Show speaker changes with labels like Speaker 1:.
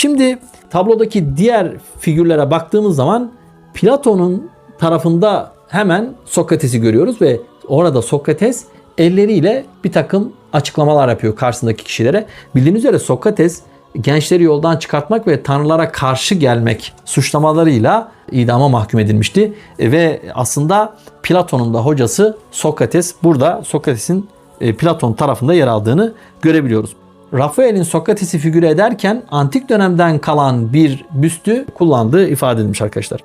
Speaker 1: Şimdi tablodaki diğer figürlere baktığımız zaman Platon'un tarafında hemen Sokrates'i görüyoruz ve orada Sokrates elleriyle bir takım açıklamalar yapıyor karşısındaki kişilere. Bildiğiniz üzere Sokrates gençleri yoldan çıkartmak ve tanrılara karşı gelmek suçlamalarıyla idama mahkum edilmişti. E, Ve aslında Platon'un da hocası Sokrates burada Sokrates'in e, Platon tarafında yer aldığını görebiliyoruz. Rafael'in Sokrates'i figüre ederken antik dönemden kalan bir büstü kullandığı ifade edilmiş arkadaşlar.